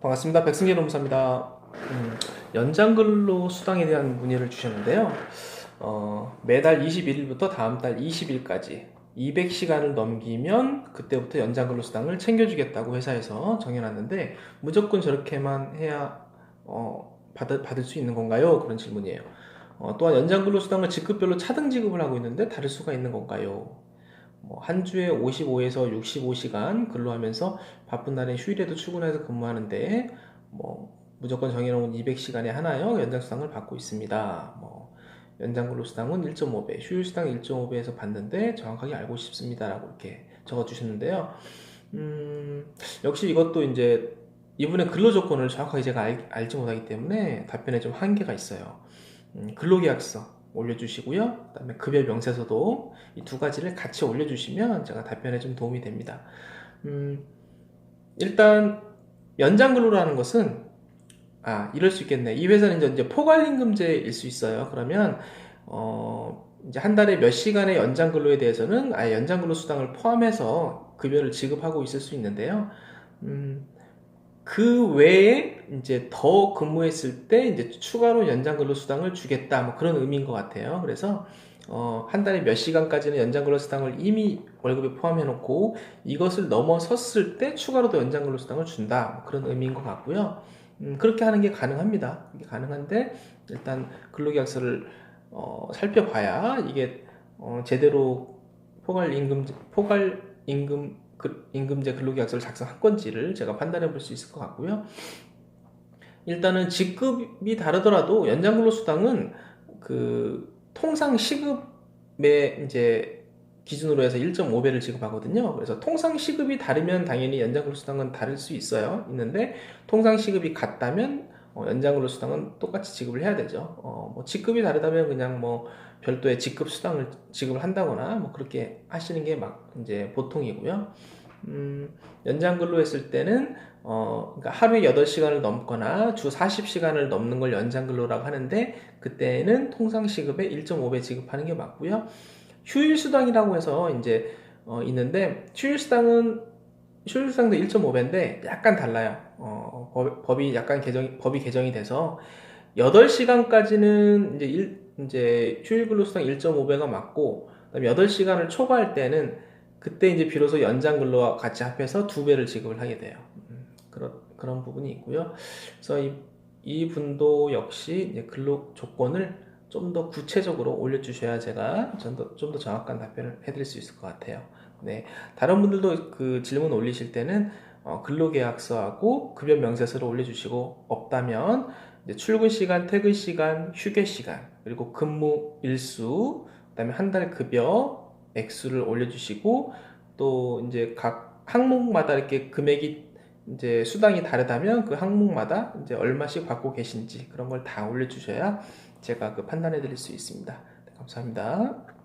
반갑습니다. 백승재 노무사입니다. 음, 연장근로 수당에 대한 문의를 주셨는데요. 어, 매달 21일부터 다음 달 20일까지 200시간을 넘기면 그때부터 연장근로 수당을 챙겨주겠다고 회사에서 정해놨는데 무조건 저렇게만 해야 어, 받을, 받을 수 있는 건가요? 그런 질문이에요. 어, 또한 연장근로 수당을 직급별로 차등 지급을 하고 있는데 다를 수가 있는 건가요? 뭐한 주에 55에서 65시간 근로하면서 바쁜 날에 휴일에도 출근해서 근무하는데 뭐 무조건 정해놓은 200시간에 하나요 연장수당을 받고 있습니다. 뭐 연장근로수당은 1.5배, 휴일수당 1.5배에서 받는데 정확하게 알고 싶습니다라고 이렇게 적어주셨는데요. 음, 역시 이것도 이제 이분의 근로조건을 정확하게 제가 알, 알지 못하기 때문에 답변에 좀 한계가 있어요. 음, 근로계약서 올려주시고요. 그 다음에 급여 명세서도 이 두 가지를 같이 올려주시면 제가 답변에 좀 도움이 됩니다. 음, 일단 연장 근로라는 것은 아 이럴 수 있겠네. 이 회사는 이제, 이제 포괄임금제일 수 있어요. 그러면 어 이제 한 달에 몇 시간의 연장 근로에 대해서는 아예 연장 근로 수당을 포함해서 급여를 지급하고 있을 수 있는데요. 음, 그 외에 이제 더 근무했을 때 이제 추가로 연장 근로 수당을 주겠다 뭐 그런 의미인 것 같아요. 그래서 어, 한 달에 몇 시간까지는 연장 근로 수당을 이미 월급에 포함해 놓고 이것을 넘어섰을 때 추가로 더 연장 근로 수당을 준다 뭐 그런 의미인 것 같고요. 음, 그렇게 하는 게 가능합니다. 가능한데 일단 근로계약서를 어, 살펴봐야 이게 어, 제대로 포괄 임금 포괄 임금 그, 임금제 근로계약서를 작성한 건지를 제가 판단해 볼 수 있을 것 같고요. 일단은 직급이 다르더라도 연장근로수당은 그 통상 시급의 이제 기준으로 해서 1.5배를 지급하거든요. 그래서 통상 시급이 다르면 당연히 연장근로수당은 다를 수 있어요. 있는데 통상 시급이 같다면 어, 연장근로수당은 똑같이 지급을 해야 되죠. 어, 뭐 직급이 다르다면 그냥 뭐 별도의 직급 수당을 지급을 한다거나 뭐 그렇게 하시는 게 막 이제 보통이고요. 음, 연장 근로 했을 때는 어, 그러니까 하루에 8시간을 넘거나 주 40시간을 넘는 걸 연장 근로라고 하는데 그때는 통상 시급의 1.5배 지급하는 게 맞고요. 휴일 수당이라고 해서 이제 어, 있는데 휴일 수당은 휴일 수당도 1.5배인데 약간 달라요. 어, 법, 법이 약간 개정 법이 개정이 돼서 8시간까지는 이제 일, 이제 휴일 근로 수당 1.5배가 맞고 그다음에 8시간을 초과할 때는 그때 이제 비로소 연장 근로와 같이 합해서 두 배를 지급을 하게 돼요. 음, 그런 그런 부분이 있고요. 그래서 이, 이 분도 역시 근로 조건을 좀 더 구체적으로 올려주셔야 제가 좀더 좀 더 정확한 답변을 해드릴 수 있을 것 같아요. 네, 다른 분들도 그 질문 올리실 때는 어, 근로계약서하고 급여 명세서를 올려주시고 없다면 출근 시간, 퇴근 시간, 휴게 시간 그리고 근무 일수, 그다음에 한 달 급여 액수를 올려주시고 또 이제 각 항목마다 이렇게 금액이 이제 수당이 다르다면 그 항목마다 이제 얼마씩 받고 계신지 그런 걸 다 올려주셔야 제가 그 판단해 드릴 수 있습니다. 네, 감사합니다.